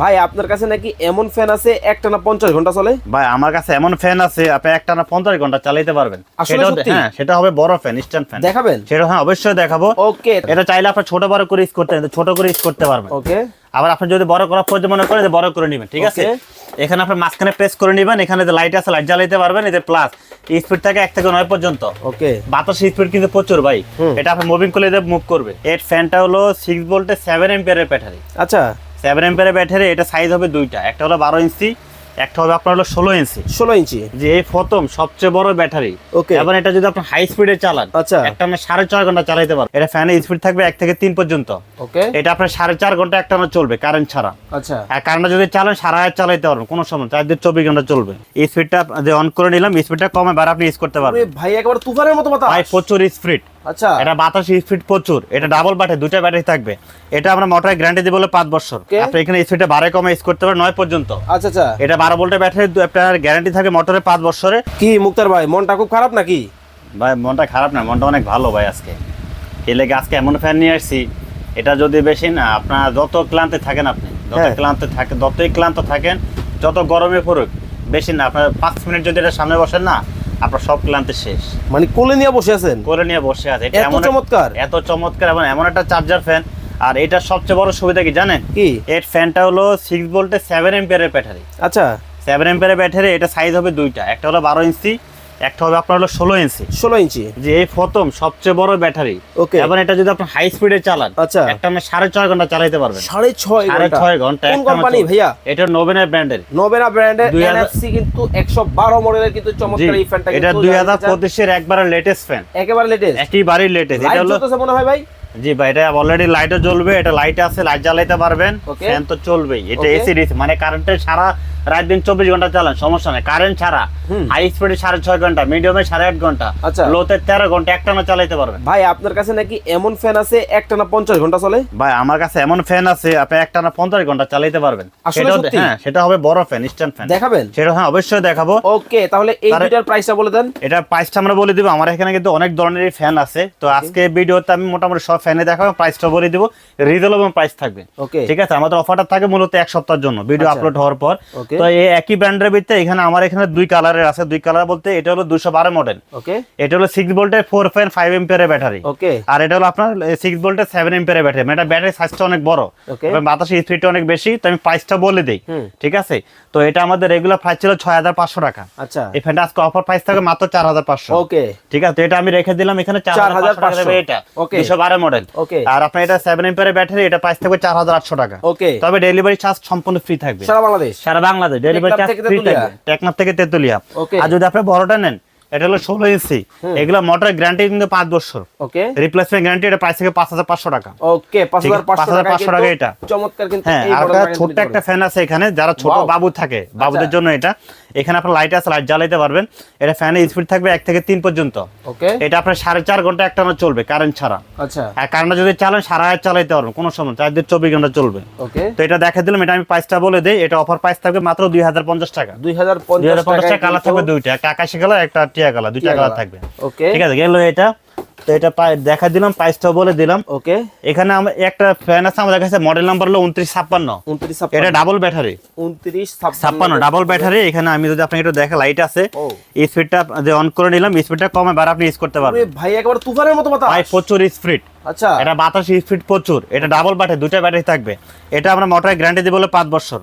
ভাই আপনার কাছে নাকি এমন ফ্যান আছে একটা না পঞ্চাশ ঘণ্টা চলে? ভাই আমার কাছে এমন ফ্যান আছে আপনি একটা না পঞ্চাশ ঘণ্টা চালাতে পারবেন? হ্যাঁ সেটা হবে বড় ফ্যান স্ট্যান্ড ফ্যান দেখাবেন? সেটা হ্যাঁ অবশ্যই দেখাবো। ওকে এটা চাইলে আপনার ছোট বড় করে ইউজ করতে ছোট করে ইউজ করতে পারবেন। ওকে আবার আপনি যদি বড় করা প্রয়োজন মনে করেন বড় করে নেবেন ঠিক আছে? এখানে আপনি মাঝখানে প্রেস করে নেবেন এখানে যে লাইট আছে লাইট জ্বালাইতে পারবেন এতে প্লাস স্পিড থাকে এক থেকে নয় পর্যন্ত। ওকে বাতাসের স্পিড কিন্তু প্রচুর ভাই। এটা আপনি মুভিং করলে মুভ করবে। এর ফ্যানটা হলো সিক্স ভোল্টের সেভেন এম্পিয়ারের ব্যাটারি আচ্ছা। সেভেন এম্পিয়ারের ব্যাটারি এটা সাইজ হবে দুইটা। একটা হলো বারো ইঞ্চি একটা হবে আপনার হলো ষোলো ইঞ্চি। ষোলো ইঞ্চি। যে এই প্রথম সবচেয়ে বড় ব্যাটারি Okay. এবার এটা যদি আপনি হাই স্পিডে চালান আচ্ছা। একটা আপনি সাড়ে চার ঘণ্টা চালাইতে পারবেন। এটা ফ্যানের স্পিড থাকবে এক থেকে তিন পর্যন্ত। ওকে এটা আপনার সাড়ে চার ঘণ্টা একটা চলবে কারেন্ট ছাড়া। আচ্ছা। আর কারেন্টটা যদি চালান সারা রাত চালাইতে পারবেন কোনো সময় চার দিন চব্বিশ ঘণ্টা চলবে। এই স্পিডটা যে অন করে নিলাম স্পিডটা কমে বার আপনি ইউজ করতে পারবেন। ভাই একবার তুফানের মতো বাতাস। ভাই প্রচুর স্পিড আচ্ছা। এটা বাতাস স্পিড প্রচুর। এটা ডাবল বাটে দুটা ব্যাটারি থাকবে। এটা আমরা মোটরের গ্যারান্টি দিব বলে পাঁচ বছর। আপনি এখানে স্পিডটা বারে কমে ইউজ করতে পারেন নয় পর্যন্ত। আচ্ছা আচ্ছা। এটা বারো ভোল্টের ব্যাটারি আপনার গ্যারান্টি থাকে মোটরে পাঁচ বছরে। কি মুক্তার ভাই মনটা খুব খারাপ নাকি? ভাই মনটা খারাপ না মনটা অনেক ভালো ভাই আজকে। এই লেগে আজকে এমন ফ্যান নিয়ে আসছি এটা যদি বেশি না আপনার যত ক্লান্তে থাকেন আপনি যত হ্যাঁ। ক্লান্তে থাকে যতই ক্লান্ত থাকেন যত গরমে পড়ুক বেশি না আপনার পাঁচ মিনিট যদি এটা সামনে বসেন না আপনার সব ক্লান্তি শেষ। মানে কোলে নিয়ে বসে আছেন? কোলে নিয়ে বসে আছে। এটা এত এমন চমৎকার? এত চমৎকার এবং এমন একটা চার্জার ফ্যান। আর এটা সবচেয়ে বড় সুবিধা কি জানেন? কি? এর ফ্যানটা হলো সিক্স ভোল্টে সেভেন এম্পিয়ারের ব্যাটারি আচ্ছা। সেভেন এম্পিয়ারের ব্যাটারি এটা সাইজ হবে দুইটা। একটা হলো বারো ইঞ্চি একটা হবে আপনার হলো ষোলো ইঞ্চি। ষোলো ইঞ্চি। যে এই প্রথম সবচেয়ে বড় ব্যাটারি। Okay. এবং এটা যদি আপনি হাই স্পিডে চালান আচ্ছা। একটা আপনি সাড়ে ছয় ঘণ্টা চালাইতে পারবেন। সাড়ে ছয় সাড়ে ছয় ঘণ্টা কোন কোম্পানি ভাইয়া? এটা নোবেনের ব্র্যান্ডের নোবেনা ব্র্যান্ডের এনএফসি কিন্তু একশো বারো মডেলের কিন্তু চমৎকার এই ফ্যানটা এটা দুই হাজার পঁচিশের একবারে লেটেস্ট ফ্যান একেবারে লেটেস্ট একেবারেই লেটেস্ট এটা হলো মনে হয় ভাই। জি ভাই এটা অলরেডি লাইটও জ্বলবে এটা লাইট আছে লাইট জ্বালাইতে পারবেন। ফ্যান তো চলবেই। এটা. এসি ডিসি মানে কারেন্টে সারা রাত দিন চব্বিশ ঘণ্টা চালান সমস্যা নেই। কারেন্ট ছাড়া হাই স্পিডে সাড়ে ছয় ঘণ্টা মিডিয়ামে সাড়ে আট ঘণ্টা আচ্ছা। লোতে তেরো ঘণ্টা একটানা চালাইতে পারবেন। ভাই আপনার কাছে নাকি এমন ফ্যান আছে একটা না পঞ্চাশ ঘণ্টা চলে? ভাই আমার কাছে এমন ফ্যান আছে আপনি একটা না পঞ্চাশ ঘণ্টা চালাইতে পারবেন। হ্যাঁ সেটা হবে বড় ফ্যান স্ট্যান্ড ফ্যান দেখাবেন? সেটা হ্যাঁ অবশ্যই দেখাবো। ওকে তাহলে এই দুইটার প্রাইসটা বলে দেন। এটা প্রাইসটা আমরা বলে দিব। আমার এখানে কিন্তু অনেক ধরনের ফ্যান আছে। তো আজকে ভিডিওতে আমি মোটামুটি সব ফ্যানে দেখাবো প্রাইসটা বলে দিব। রিজনেবল প্রাইস থাকবে। ওকে ঠিক আছে? আমাদের অফারটা থাকে মূলত এক সপ্তাহের জন্য। ভিডিও আচ্ছা। আপলোড হওয়ার পর। Okay. তো এই একই ব্র্যান্ডের ভিতরে এখানে আমার এখানে দুই কালারের আছে। দুই কালার বলতে এটা হলো দুশো বারো মডেল ওকে। এটা হলো সিক্স ভোল্টের four point five battery okay. আর এটা হলো আপনার সিক্স ভোল্টের সেভেন এম্পিয়ারের ব্যাটারি মানে ব্যাটারি সাইজটা অনেক বড়. এবং বাতাসের স্পিডটা অনেক বেশি তো আমি প্রাইসটা বলে দিই। ঠিক আছে? তো এটা আমাদের রেগুলার প্রাইস ছিল ছয় হাজার পাঁচশো টাকা। আচ্ছা। এই ফ্যানটা আজকে অফার প্রাইস থাকে মাত্র চার হাজার পাঁচশো। ওকে। ঠিক আছে? তো এটা আমি রেখে দিলাম এখানে চার হাজার পাঁচশো টাকা দেবে এটা। Okay. দুশো বারো মডেল Okay. আর আপনার এটা সেভেন এম্পিয়ারের ব্যাটারি এটা প্রাইস থাকবে চার হাজার আটশো টাকা। ওকে। তবে ডেলিভারি চার্জ সম্পূর্ণ ফ্রি থাকবে। সারা বাংলাদেশ? সারা বাংলাদেশ। ডেলিভারি চার্জ ফ্রি থাকবে। টেকনাফ থেকে তেতুলিয়া। আর যদি আপনি বড়টা নেন এটা হলো ষোলো ইঞ্চি এগুলো মোটর গ্যারান্টি কিন্তু পাঁচ বছর। ওকে রিপ্লেসমেন্ট গ্যারান্টি এটা প্রাইস থেকে পাঁচ হাজার পাঁচশো টাকা। ওকে পাঁচ হাজার পাঁচশো টাকা এটা। চমৎকার কিন্তু হ্যাঁ আর ছোট্ট একটা ফ্যান আছে এখানে যারা ছোট বাবু থাকে বাবুদের আচ্ছা। জন্য এটা। এখানে আপনার লাইট আছে লাইট জ্বালাইতে পারবেন। এটা ফ্যানের স্পিড থাকবে এক থেকে তিন পর্যন্ত। ওকে এটা আপনার সাড়ে চার ঘণ্টা একটানা চলবে কারেন্ট ছাড়া। আচ্ছা। আর কারেন্টটা যদি চালান সারা রাত চালাইতে পারবেন কোনো সময় চার দিন চব্বিশ ঘণ্টা চলবে। ওকে তো এটা দেখা দিলাম এটা আমি প্রাইসটা বলে দিই এটা অফার প্রাইস থাকবে মাত্র দুই হাজার পঞ্চাশ টাকা। দুই হাজার দুই হাজার পঞ্চাশ পঞ্চাশ টাকা কালার থাকবে দুইটা একটা আকাশি কালার একটা টিয়া কালার দুইটা কালার থাকবে। ওকে ঠিক আছে গেল এটা। তো এটা দেখা দিলাম প্রাইসটাও বলে দিলাম ওকে এখানে আমার একটা ফ্যান আছে আমাদের কাছে মডেল নাম্বার হলো উনত্রিশ ছাপ্পান্ন। উনত্রিশ এটা ডাবল ব্যাটারি উনত্রিশ ছাপ্পান্ন। ডাবল ব্যাটারি এখানে আমি যদি আপনাকে একটু দেখা লাইট আছে। স্পিডটা যে অন করে নিলাম স্পিডটা কমে বার আপনি ইউজ করতে পারবেন। ভাই একবার তুফানের মতো বাতাস। ভাই প্রচুর স্পিড আচ্ছা। এটা বাতাস স্পিড প্রচুর। এটা ডাবল ব্যাটারি দুটা ব্যাটারি থাকবে। এটা আমরা মোটরের গ্যারান্টি দিব বলে পাঁচ বছর।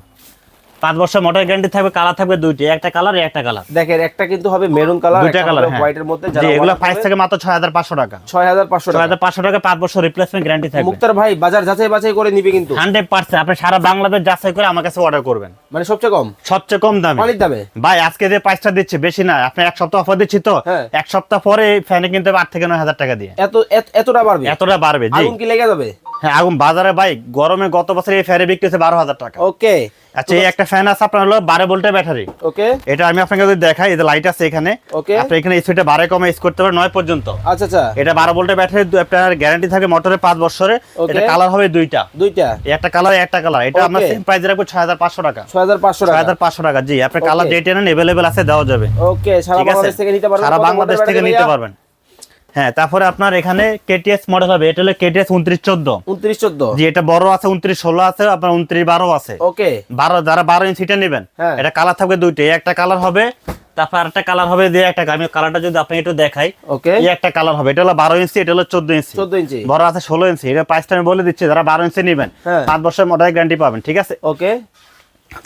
পাঁচ বছর মোটরের গ্যারান্টি থাকবে কালার থাকবে দুইটি একটা কালার একটা কালার দেখেন একটা কিন্তু হবে মেরুন কালার দুইটা কালার হ্যাঁ। হোয়াইটের মধ্যে জি এগুলো প্রাইস থাকে মাত্র ছয় হাজার পাঁচশো টাকা। ছয় হাজার পাঁচশো ছয় টাকা হাজার পাঁচশো টাকা পাঁচ বছর রিপ্লেসমেন্ট গ্যারান্টি থাকবে। মুক্তার ভাই বাজার যাচাই বাছাই করে নিবে কিন্তু। হান্ড্রেড পার্সেন্ট আপনি সারা বাংলাদেশ যাচাই করে আমার কাছে অর্ডার করবেন। মানে সবচেয়ে কম? সবচেয়ে কম দামে। পানির দামে? ভাই আজকে যে প্রাইসটা দিচ্ছে বেশি না। আপনি এক সপ্তাহ অফার দিচ্ছি তো হ্যাঁ। এক সপ্তাহ পরে ফ্যানে কিনতে হবে আট থেকে নয় হাজার টাকা দিয়ে। এত এত- এতটা বাড়বে? এতটা বাড়বে জি। আগুন কি লেগে যাবে? হ্যাঁ আগুন বাজারে ভাই গরমে গত বছর এই ফ্যানে বিক্রি হচ্ছে বারো হাজার টাকা। ওকে। আচ্ছা এই একটা ফ্যান আছে আপনার হলো বারো ভোল্টের ব্যাটারি। ওকে। এটা আমি আপনাকে যদি দেখাই এই লাইট আছে এখানে ওকে। আপনি এখানে স্পিডটা বারে কমে ইউজ করতে পারেন নয় পর্যন্ত। আচ্ছা আচ্ছা। এটা বারো ভোল্টের ব্যাটারি আপনার গ্যারান্টি থাকে মোটরে পাঁচ বছরে। এটা কালার হবে দুইটা। দুইটা। একটা কালার একটা কালার এটা Okay. সেম প্রাইস রাখব ছয় হাজার পাঁচশো টাকা। ছয় হাজার পাঁচশো ছয় টাকা হাজার পাঁচশো টাকা জি। আপনার কালার. যেটা নেন এভেলেবেল আছে দেওয়া যাবে। ওকে সারা বাংলাদেশ থেকে নিতে পারবেন সারা বাংলাদেশ থেকে নিতে পারবেন। হ্যাঁ তারপরে আপনার এখানে কেটিএস মডেল হবে। এটা হলো কেটিএস উনত্রিশ চোদ্দ। উনত্রিশ চোদ্দ? জি এটা বড় আছে উনত্রিশ ষোলো আছে আপনার উনত্রিশ বারো আছে। ওকে। বারো যারা বারো ইঞ্চিটা নেবেন হ্যাঁ। এটা কালার থাকবে দুইটাই একটা কালার হবে তারপর আরেকটা কালার হবে দিয়ে একটা। আমি কালারটা যদি আপনি একটু দেখাই ওকে। এই একটা কালার হবে। এটা হলো বারো ইঞ্চি এটা হলো চোদ্দ ইঞ্চি চোদ্দ ইঞ্চি বড় আছে ষোলো ইঞ্চি এটা প্রাইসটা আমি বলে দিচ্ছি যারা বারো ইঞ্চি নেবেন হ্যাঁ। পাঁচ বছরের মোটর গ্যারান্টি পাবেন ঠিক আছে? ওকে।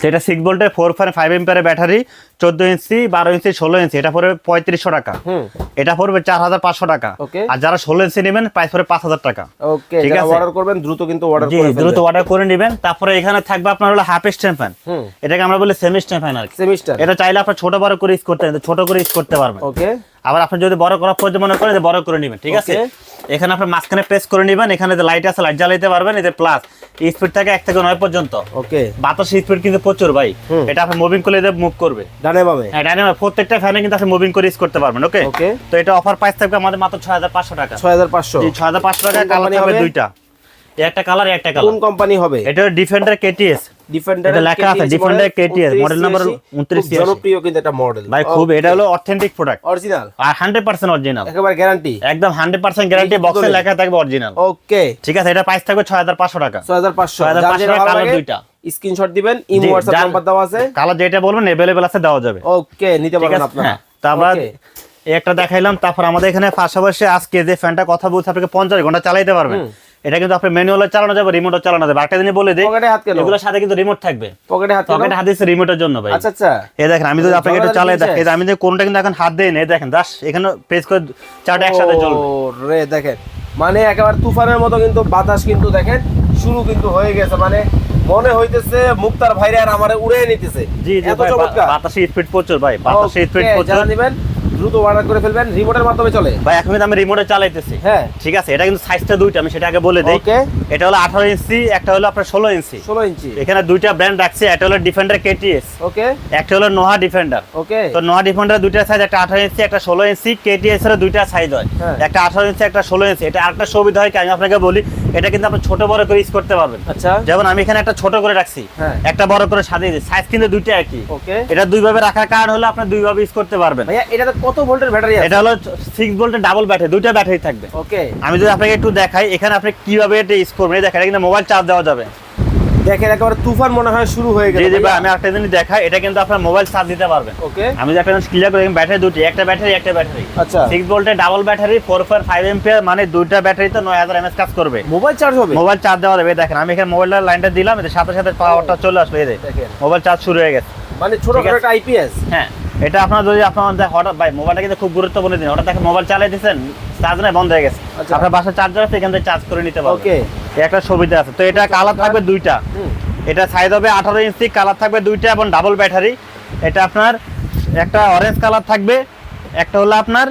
সেটা সিক্স ভোল্টের ফোর পয়েন্ট ফাইভ এম্পিয়ারের ব্যাটারি চোদ্দ ইঞ্চি বারো ইঞ্চি ষোলো ইঞ্চি এটা পড়বে পঁয়ত্রিশশো টাকা। এটা পড়বে চার হাজার পাঁচশো টাকা। আর যারা ষোলো ইঞ্চি নেবেন প্রাইস পড়বে পাঁচ হাজার টাকা। ঠিক আছে। অর্ডার করবেন দ্রুত কিন্তু অর্ডার জি দ্রুত অর্ডার করে নেবেন। তারপরে এখানে থাকবে আপনার হলো হাফ স্ট্যাম্প ফ্যান এটাকে আমরা বলি সেমি স্ট্যাম্প ফ্যান আর কি। সেমিস্টার এটা চাইলে আপনার ছোট বড় করে ইউজ করতে ছোট করে ইউজ করতে পারবেন। ওকে আবার আপনি যদি বড় করা প্রয়োজন মনে করেন যে বড় করে নেবেন ঠিক আছে? এখানে আপনি মাঝখানে প্রেস করে নেবেন এখানে যে লাইট আছে লাইট জ্বালাইতে পারবেন এতে প্লাস স্পিড থাকে এক থেকে নয় পর্যন্ত। ওকে। বাতাসের স্পিড কিন্তু প্রচুর ভাই। এটা আপনি মুভিং করলে মুভ করবে। ডানে বামে। হ্যাঁ ডাইনামো প্রত্যেকটা ফ্যানে কিন্তু আপনি মুভিং করে ইউজ করতে পারবেন ওকে ওকে। তো এটা অফার প্রাইস থাকবে আমাদের মাত্র ছয় হাজার পাঁচশো টাকা। ছয় হাজার পাঁচশো। জি ছয় হাজার পাঁচশো টাকা কালার হবে? দুইটা। এই একটা কালার একটা কোন কালার কোম্পানি হবে? এটা ডিফেন্ডার কেটিএস ডিফেন্ডার লেখা আছে, Defender KTS, model number 2986 জনপ্রিয় কিন্তু এটা মডেল ভাই খুব এটা হলো অথেন্টিক প্রোডাক্ট অরিজিনাল আর হান্ড্রেড পার্সেন্ট অরিজিনাল একেবারে গ্যারান্টি একদম হান্ড্রেড পার্সেন্ট গ্যারান্টি বক্সে লেখা থাকবে অরিজিনাল ওকে ঠিক আছে এটা প্রাইস থাকবে ছয় হাজার পাঁচশো টাকা। ছয় হাজার পাঁচশো। 6500 টাকা কালার দুইটা। স্ক্রিনশট দিবেন ইমো জি, নাম্বার দেওয়া আছে। কালার যেটা বলবেন আছে দেওয়া যাবে। ওকে নিতে পারবেন আপনারা। হ্যাঁ একটা দেখাইলাম তারপর আমাদের এখানে পাশাপাশি আজকে যে ফ্যানটা কথা বলছে আপনাকে পঞ্চাশ ঘণ্টা চালাইতে পারবেন। এটা কিন্তু আপনি ম্যানুয়ালে চালানো যাবে রিমোটও চালানো যাবে। একটা দিনই বলে দিই পকেটে হাত কেন? এগুলোর সাথে কিন্তু রিমোট থাকবে। পকেটে হাত পকেটে হাত দিচ্ছে রিমোটের জন্য ভাই। আচ্ছা আচ্ছা। এই দেখেন আমি যদি আপনাকে একটু চালাই জিনিস দেখ এই যে আমি যে কোনটা কিন্তু এখন হাত দেই না দেখেন দাস এখানে প্রেস করে চারটা একসাথে চলবে রে দেখেন মানে একেবারে তুফানের মতো কিন্তু বাতাস কিন্তু দেখেন শুরু কিন্তু হয়ে গেছে। মানে মনে হইতেছে মুক্তার ভাইরা আর আমারে উড়ে নিতেছে। জি জি এত ভাই চমৎকার। বাতাসে স্পিড প্রচুর ভাই বাতাসে স্পিড প্রচুর। নেবেন দ্রুত অর্ডার করে ফেলবেন রিমোটের মাধ্যমে চলে। ভাই এখন আমি রিমোটে চালাইতেছি। হ্যাঁ। ঠিক আছে এটা কিন্তু সাইজটা দুইটা আমি সেটা আগে বলে দিই। ওকে এটা হলো আঠারো ইঞ্চি একটা হলো আপনার ষোলো ইঞ্চি। ষোলো ইঞ্চি। এখানে দুইটা ব্র্যান্ড রাখছে একটা হলো ডিফেন্ডার কেটিএস ওকে একটা হলো নোহা ডিফেন্ডার ওকে তো নোহা ডিফেন্ডার দুইটা সাইজ একটা আঠারো ইঞ্চি একটা ষোলো ইঞ্চি কেটিএস এর দুইটা সাইজ হয়। হ্যাঁ। একটা আঠারো ইঞ্চি একটা ষোলো ইঞ্চি। এটা আরেকটা সুবিধা হয় কি আমি আপনাকে বলি এটা কিন্তু আপনি ছোট বড় করে ইউজ করতে পারবেন। আচ্ছা। যেমন আমি এখানে একটা ছোট করে রাখছি। হ্যাঁ। একটা বড় করে সাজিয়ে দিই সাইজ কিন্তু দুইটা একই। ওকে। এটা দুই ভাবে রাখার কারণ হলো আপনি দুই ভাবে ইউজ করতে পারবেন। ভাইয়া এটাতে কত ভোল্টের ব্যাটারি আছে? এটা হলো 6 ভোল্টের ডাবল ব্যাটারি দুইটা ব্যাটারি থাকবে। ওকে। আমি যদি আপনাকে একটু দেখাই এখানে আপনি কীভাবে এটা ইউজ করবেন? এই দেখেন এখানে কিন্তু মোবাইল চার্জ দেওয়া যাবে। দেখেন একেবারে তুফান মনে হয় শুরু হয়ে গেছে জি ভাই আমি একটা জিনিস দেখাই। এটা কিন্তু আপনার মোবাইল চার্জ দিতে পারবেন। ওকে। আমি একটা জিনিস ক্লিয়ার করি ব্যাটারি দুটি একটা ব্যাটারি একটা ব্যাটারি আচ্ছা। সিক্স ভোল্টের double battery four point five ampere মানে দুইটা ব্যাটারিতে নয় হাজার এমএস কাজ করবে। মোবাইল চার্জ হবে? মোবাইল চার্জ দেওয়া যাবে দেখেন আমি এখানে মোবাইলের লাইনটা দিলাম এতে সাথে সাথে পাওয়ারটা চলে আসবে এই দেখেন। মোবাইল চার্জ শুরু হয়ে গেছে। মানে ছোট একটা আইপিএস হ্যাঁ। এটা আপনার যদি আপনার হঠাৎ ভাই মোবাইলটা কিন্তু খুব গুরুত্বপূর্ণ দিন। হঠাৎ দেখেন মোবাইল চালিয়ে দিচ্ছেন চার্জ নাই বন্ধ হয়ে গেছে। আচ্ছা। আপনার বাসার চার্জার আছে এখান থেকে চার্জ করে নিতে পারবেন। ওকে। একটা সুবিধা আছে। তো এটা কালার থাকবে দুইটা। এটা সাইজ হবে আঠারো ইঞ্চি কালার থাকবে দুইটা এবং ডাবল ব্যাটারি এটা আপনার একটা অরেঞ্জ কালার থাকবে একটা হলো আপনার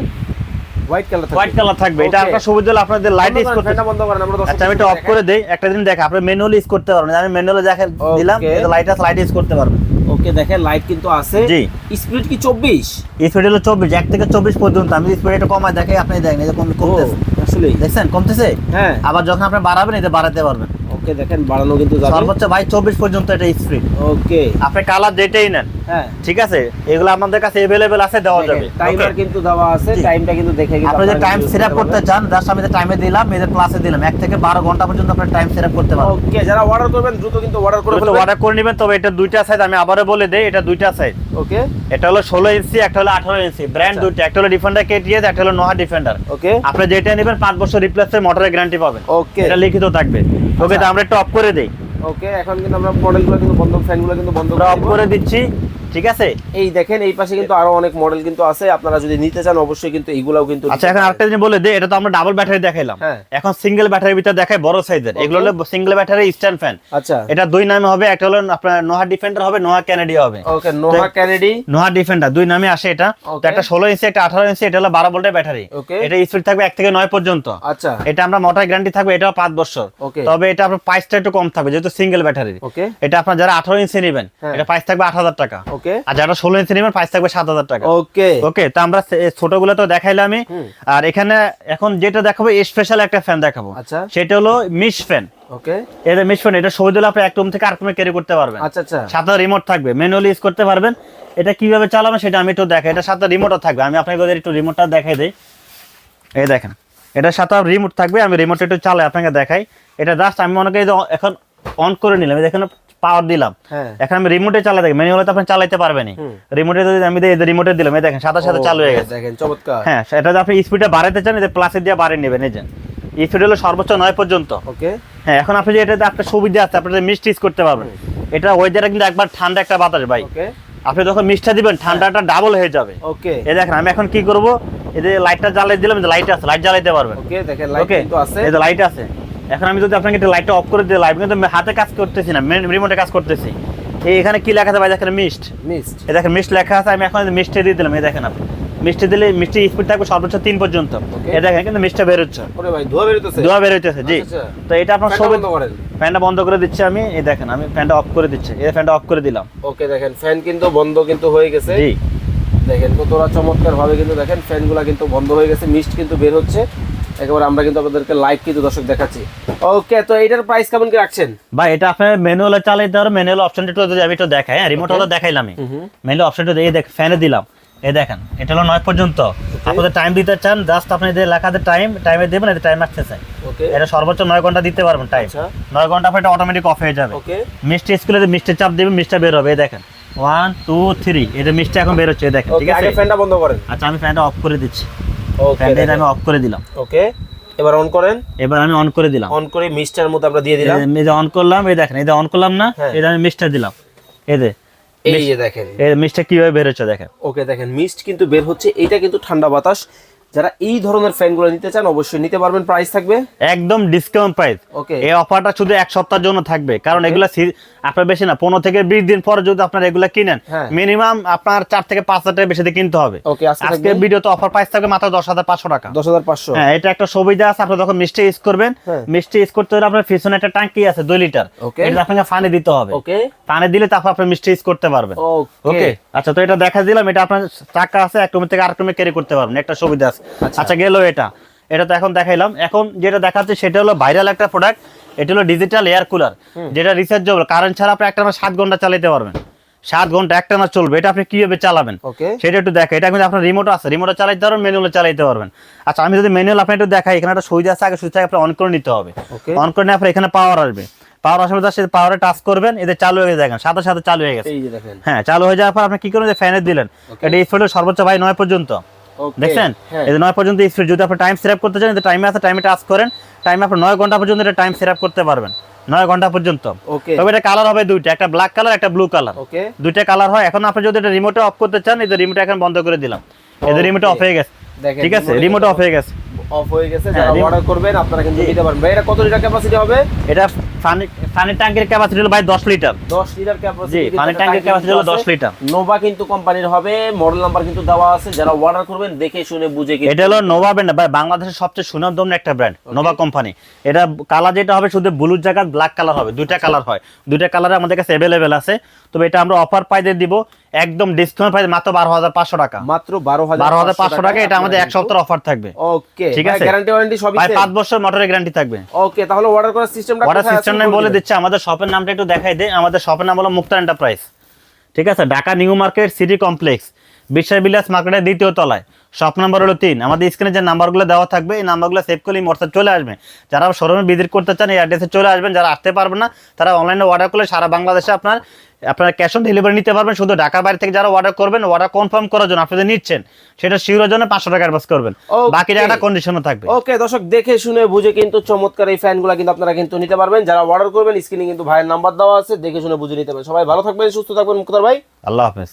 হোয়াইট কালার হোয়াইট কালার থাকবে। এটা Okay. সুবিধা হলো আপনাদের লাইট ইউজ করতে ফ্যানটা বন্ধ করেন আমরা আচ্ছা আমি এটা অফ করে দেই। একটা দিন দেখ আপনি ম্যানুয়ালি ইউজ করতে পারবেন আমি ম্যানুয়ালি দেখে দিলাম এটা লাইট আছে লাইট ইউজ করতে পারবেন। ওকে দেখেন লাইট কিন্তু আছে। জি। স্পিড কি 24 স্পিড হলো চব্বিশ এক থেকে চব্বিশ পর্যন্ত। আমি স্পিড একটু কমায় দেখে আপনি দেখেন এটা কম- কমতেছে। আসলে দেখেন কমতেছে? হ্যাঁ। আবার যখন আপনি বাড়াবেন এটা বাড়াতে পারবেন। ওকে দেখেন বাড়ানো কিন্তু যাবে। সর্বোচ্চ ভাই চব্বিশ পর্যন্ত এটা স্পিড ওকে আপনি কালার যেটাই নেন হ্যাঁ। ঠিক আছে? এগুলো আমাদের কাছে এভেলেবেল আছে দেওয়া যাবে। টাইমার কিন্তু দেওয়া আছে টাইমটা কিন্তু দেখে কিন্তু আপনি যে টাইম use সেট আপ করতে। চান জাস্ট আমি যে টাইমে দিলাম এদের প্লাসে দিলাম এক থেকে বারো ঘণ্টা পর্যন্ত আপনি টাইম সেট আপ করতে পারবেন। ওকে যারা অর্ডার করবেন দ্রুত কিন্তু অর্ডার করে ফেলবেন। অর্ডার করে নেবেন তবে এটা দুইটা সাইজ আমি আবারও বলে দেই এটা দুইটা সাইজ ওকে এটা হলো ষোলো ইঞ্চি একটা হলো আঠারো ইঞ্চি ব্র্যান্ড। দুইটা একটা হলো ডিফেন্ডার কেটিএস একটা হলো নোহা ডিফেন্ডার ওকে আপনি যেটা নেবেন পাঁচ বছর রিপ্লেসের মোটরের গ্যারান্টি পাবেন। ওকে এটা লিখিত থাকবে। ওকে আচ্ছা। তো আমরা একটু অফ করে দেই। ওকে এখন কিন্তু আমরা মডেলগুলো কিন্তু বন্ধ ফ্যানগুলো কিন্তু বন্ধ অফ করে দিচ্ছি। ঠিক আছে? এই দেখেন এই পাশে কিন্তু আরও অনেক মডেল কিন্তু আছে আপনারা যদি নিতে চান অবশ্যই কিন্তু এইগুলাও কিন্তু আচ্ছা এখন আরেকটা জিনিস বলে দিই এটা তো আমরা ডাবল ব্যাটারি দেখাইলাম। হ্যাঁ। এখন সিঙ্গেল ব্যাটারির ভিতরে দেখাই বড় সাইজের এগুলো হলো সিঙ্গেল ব্যাটারি স্ট্যান্ড ফ্যান আচ্ছা। এটা দুই নামে হবে একটা হলো আপনার নোহা ডিফেন্ডার হবে নোহা ক্যানেডি হবে। ওকে নোহা ক্যানেডি নোহা ডিফেন্ডার দুই নামে আসে এটা। তো একটা ষোলো ইঞ্চি একটা আঠারো ইঞ্চি এটা হলো বারো ভোল্টের ব্যাটারি. এটা স্পিড থাকবে এক থেকে নয় পর্যন্ত। আচ্ছা। এটা আমরা মোটর গ্যারান্টি থাকবে এটাও পাঁচ বছর। Okay. তবে এটা আপনার প্রাইসটা একটু কম থাকবে যেহেতু সিঙ্গেল ব্যাটারি এটা আপনার যারা আঠারো ইঞ্চি নেবেন। এটা প্রাইস থাকবে আট হাজার টাকা। ওকে? আর যারা ষোলো ইঞ্চি নেবেন প্রাইস থাকবে সাত হাজার টাকা। ওকে। ওকে তো আমরা ছোটগুলো তো আর এখানে এখন যেটা দেখাবো স্পেশাল একটা ফ্যান দেখাবো। আচ্ছা। সেটা হলো মিস ফ্যান ওকে। এটা মিস ফ্যান এটা সহজ আপনি এক রুম থেকে আরেক রুমে ক্যারি করতে পারবেন। আচ্ছা আচ্ছা। সাথে রিমোট থাকবে ম্যানুয়ালি ইউজ করতে পারবেন। এটা কীভাবে চালাবেন সেটা আমি একটু দেখাই। এটা সাথে রিমোটও থাকবে। আমি আপনাকে একটু রিমোটটা দেখাই দিই। এই দেখেন এটার সাথে রিমোট থাকবে। আমি রিমোট একটু চালাই আপনাকে দেখাই। এটা জাস্ট আমি মনে করি এখন অন করে নিলাম। দেখেন পাওয়ার দিলাম। হ্যাঁ। এখন আমি রিমোটে চালাই দেখি ম্যানুয়ালে তো আপনি চালাইতে পারবেন। রিমোটে যদি আমি রিমোটে দিলাম এই দেখেন সাথে সাথে চালু হয়ে গেছে। দেখেন চমৎকার। হ্যাঁ সেটা যদি আপনি স্পিডটা বাড়াতে চান এই যে প্লাসে দিয়ে বাড়িয়ে নেবেন এই যে। স্পিড হলো সর্বোচ্চ নয় পর্যন্ত। ওকে। হ্যাঁ এখন আপনি যে এটাতে আপনার সুবিধা আছে আপনি ইউজ করতে পারবেন। এটা ওয়েদারে কিন্তু একবার ঠান্ডা একটা বাতাস ভাই। ওকে। আপনি যখন মিষ্টি দিবেন ঠান্ডাটা ডাবল হয়ে যাবে। ওকে। এই দেখেন আমি এখন কি করব? এই যে লাইটটা জ্বালিয়ে দিলাম লাইট আছে লাইট জ্বালাইতে পারবেন। ওকে দেখেন লাইট কিন্তু আছে। এই যে লাইট আছে। এখন আমি যদি আপনাকে একটা লাইটটা অফ করে দিই লাইট কিন্তু আমি হাতে কাজ করতেছি না রিমোটে কাজ করতেছি। এই এখানে কি লেখা আছে ভাই? দেখেন মিস্ট মিস্ট এই দেখেন মিষ্টি লেখা আছে আমি এখন মিষ্টি দিয়ে দিলাম এই দেখেন আপনি। মিষ্টি দিলে মিষ্টি স্পিড থাকবে সর্বোচ্চ তিন পর্যন্ত. এই দেখেন কিন্তু মিষ্টি ওরে ভাই ধোয়া ধোয়া বেরোইতেছে জি। আচ্ছা, আচ্ছা। তো এটা আপনার সবে ফ্যানটা বন্ধ করে দিচ্ছি আমি এই দেখেন আমি ফ্যানটা অফ করে দিচ্ছি এই ফ্যানটা অফ করে দিলাম। ওকে দেখেন ফ্যান কিন্তু বন্ধ কিন্তু হয়ে গেছে। জি। দেখেন কতটা চমৎকার ভাবে কিন্তু দেখেন ফ্যানগুলো কিন্তু বন্ধ হয়ে গেছে মিস্ট কিন্তু বের হচ্ছে। একেবারে আমরা কিন্তু আপনাদেরকে লাইভ কিন্তু দর্শক দেখাচ্ছি। ওকে তো এইটার প্রাইস কেমন কি রাখছেন? ভাই এটা আপনার ম্যানুয়ালে চালাইতে পারো ম্যানুয়াল অপশনটা একটু যদি আমি একটু দেখাই হ্যাঁ রিমোট হলো দেখাইলাম ম্যানুয়াল অপশনটা দিয়ে দেখ ফ্যানে দিলাম। এই দেখেন এটা হলো নয় পর্যন্ত। আপনাদের টাইম দিতে চান জাস্ট আপনি যে লেখাতে টাইম টাইমে দেবেন এটা টাইম আসতে চাই ওকে এটা সর্বোচ্চ নয় ঘণ্টা দিতে পারবেন টাইম আচ্ছা। নয় ঘণ্টা পর এটা অটোমেটিক অফ হয়ে যাবে। ওকে মিষ্টি স্কুলে মিষ্টি চাপ দেবেন মিষ্টি বের হবে এই দেখেন। ওয়ান টু থ্রি এটা মিষ্টি এখন বের হচ্ছে দেখেন ঠিক আছে? ফ্যানটা বন্ধ করেন। আচ্ছা আমি ফ্যানটা অফ করে দিচ্ছি। ওকে ফ্যানটা আমি অফ করে দিলাম। ওকে এবার অন করেন। এবার আমি অন করে দিলাম। অন করে মিস্টার মধ্যে আমরা দিয়ে দিলাম। এই যে অন করলাম এই দেখেন এই যে অন করলাম না এটা আমি মিস্টার দিলাম। এই যে এই যে দেখেন। এই মিষ্টি কীভাবে বের হচ্ছে দেখেন। ওকে দেখেন মিস্ট কিন্তু বের হচ্ছে এটা কিন্তু ঠান্ডা বাতাস। যারা এই ধরনের ফ্যানগুলো নিতে চান অবশ্যই নিতে পারবেন। প্রাইস থাকবে? একদম ডিসকাউন্ট প্রাইস ওকে এই অফারটা শুধু এক সপ্তাহের জন্য থাকবে। কারণ এগুলা আপনার বেশি না পনেরো থেকে বিশ দিন পরে যদি আপনার এগুলা কিনেন হ্যাঁ। মিনিমাম আপনার চার থেকে পাঁচ হাজার টাকা বেশি দিয়ে কিনতে হবে। ওকে আজকে ভিডিওতে অফার প্রাইস থাকবে মাত্র দশ হাজার পাঁচশো টাকা। দশ হাজার পাঁচশো। হ্যাঁ এটা একটা সুবিধা আছে আপনি যখন মিষ্টি ইউজ করবেন হ্যাঁ। মিষ্টি ইউজ করতে হলে আপনার পিছনে একটা ট্যাঙ্কি আছে দুই লিটার। Okay. এটা আপনাকে পানি দিতে হবে। ওকে পানি দিলে তারপর আপনি মিষ্টি ইউজ করতে পারবেন। ওকে আচ্ছা তো এটা দেখা দিলাম এটা আপনার টাকা আছে এক রুম থেকে আরেক রুমে ক্যারি করতে পারবেন একটা সুবিধা আছে। আচ্ছা। আচ্ছা গেল এটা। এটা তো এখন দেখাইলাম। এখন যেটা দেখাচ্ছে সেটা হলো ভাইরাল একটা প্রোডাক্ট এটা হলো ডিজিটাল এয়ার কুলার যেটা রিচার্জেবল কারেন্ট ছাড়া আপনি একটা সাত ঘণ্টা চালাতে পারবেন। সাত ঘণ্টা একটা না চলবে। এটা আপনি কীভাবে চালাবেন? ওকে। সেটা একটু দেখা। এটা কিন্তু আপনার রিমোট আছে। রিমোট চালাইতে পারবেন ম্যানুয়ালে চালাইতে পারবেন। আচ্ছা আমি যদি ম্যানুয়াল আপনি একটু দেখাই এখানে একটা সুইচ আছে আগে সুইচ আপনি অন করে নিতে হবে। অন করে নিয়ে আপনার এখানে পাওয়ার আসবে। পাওয়ার সাথে পাওয়ারে টাচ করবেন এতে চালু হয়ে দেখেন সাথে সাথে চালু হয়ে গেছে। হ্যাঁ চালু হয়ে যাওয়ার পর আপনি কি করবেন? যে ফ্যানে দিলেন. এটা স্পিড সর্বোচ্চ ভাই নয় পর্যন্ত। দেখছেন? হ্যাঁ। এই যে নয় পর্যন্ত স্পিড যদি আপনি টাইম সেভ করতে চান টাইমে আছে টাইমে টাচ করেন টাইমে আপনি নয় ঘণ্টা পর্যন্ত এটা টাইম সেভ করতে পারবেন। নয় ঘণ্টা পর্যন্ত। ওকে তবে এটা কালার হবে দুইটা একটা ব্ল্যাক কালার একটা ব্লু কালার ওকে দুইটা কালার হয়। এখন আপনি যদি এটা রিমোটে অফ করতে চান এই যে রিমোট এখন বন্ধ করে দিলাম। এই যে রিমোট অফ হয়ে গেছে। দেখেন ঠিক আছে? রিমোট অফ হয়ে গেছে। অফ হয়ে গেছে হ্যাঁ, যারা অর্ডার করবেন আপনারা কিন্তু নিতে পারবেন। ভাই এটা কত লিটার ক্যাপাসিটি হবে? এটা পানির ট্যাঙ্কের ক্যাপাসিটি হলো ভাই দশ লিটার। 10 লিটার ক্যাপাসিটি পানির ট্যাঙ্কের capacity হলো 10 লিটার। নোভা কিন্তু কোম্পানির হবে মডেল নাম্বার কিন্তু দেওয়া আছে যারা অর্ডার করবেন দেখে শুনে বুঝে কিন্তু এটা হলো নোভা ব্র্যান্ড ভাই বাংলাদেশের সবচেয়ে সুনামধন্য একটা ব্র্যান্ড নোভা কোম্পানি এটা কালার যেটা হবে শুধু ব্লুর জায়গা ব্ল্যাক কালার হবে দুইটা কালার হয়। দুইটা কালারে আমাদের কাছে অ্যাভেলেবেল আছে। তবে এটা আমরা অফার প্রাইজে দিব। একদম ডিসকাউন্ট প্রাইস মাত্র বারো হাজার পাঁচশো টাকা। মাত্র 12500 বারো হাজার পাঁচশো টাকা এটা আমাদের এক সপ্তাহ অফার থাকবে। ওকে ঠিক আছে। গ্যারান্টি ওয়ারেন্টি সবই পাঁচ বছর মোটরের গ্যারান্টি থাকবে। ওকে তাহলে অর্ডার করার সিস্টেমটা অর্ডার সিস্টেম আমি বলে দিচ্ছি আমাদের শপের নামটা একটু দেখাই দে আমাদের শপের নাম হলো মুক্তা এন্টারপ্রাইজ ঠিক আছে? Dhaka new market city complex Biswas Bilas মার্কেটের দ্বিতীয় তলায়। শপ নাম্বার হলো তিন। আমাদের স্ক্রিনে যে নাম্বারগুলো দেওয়া থাকবে এই নাম্বারগুলো সেভ করলে হোয়াটসঅ্যাপ চলে আসবে। যারা শোরুমে ভিজিট করতে চান এই অ্যাড্রেসে চলে আসবেন। যারা আসতে পারবেন না তারা অনলাইনে অর্ডার করলে সারা বাংলাদেশে আপনার আপনার ক্যাশ অন ডেলিভারি নিতে পারবেন। শুধু ঢাকার বাইরে থেকে যারা অর্ডার করবেন অর্ডার কনফার্ম করার জন্য আপনি নিচ্ছেন সেটা শিওরের জন্য পাঁচশো টাকা অ্যাডভান্স করবেন. বাকি টাকাটা কন্ডিশনও থাকবে। ওকে দর্শক দেখে শুনে বুঝে কিন্তু চমৎকার এই ফ্যানগুলো কিন্তু আপনারা কিন্তু নিতে পারবেন। যারা অর্ডার করবেন স্ক্রিনে কিন্তু ভাইয়ের নাম্বার দেওয়া আছে দেখে শুনে বুঝে নিতে পারবেন। সবাই ভালো থাকবেন সুস্থ থাকবেন মুক্তার ভাই। আল্লাহ হাফেজ।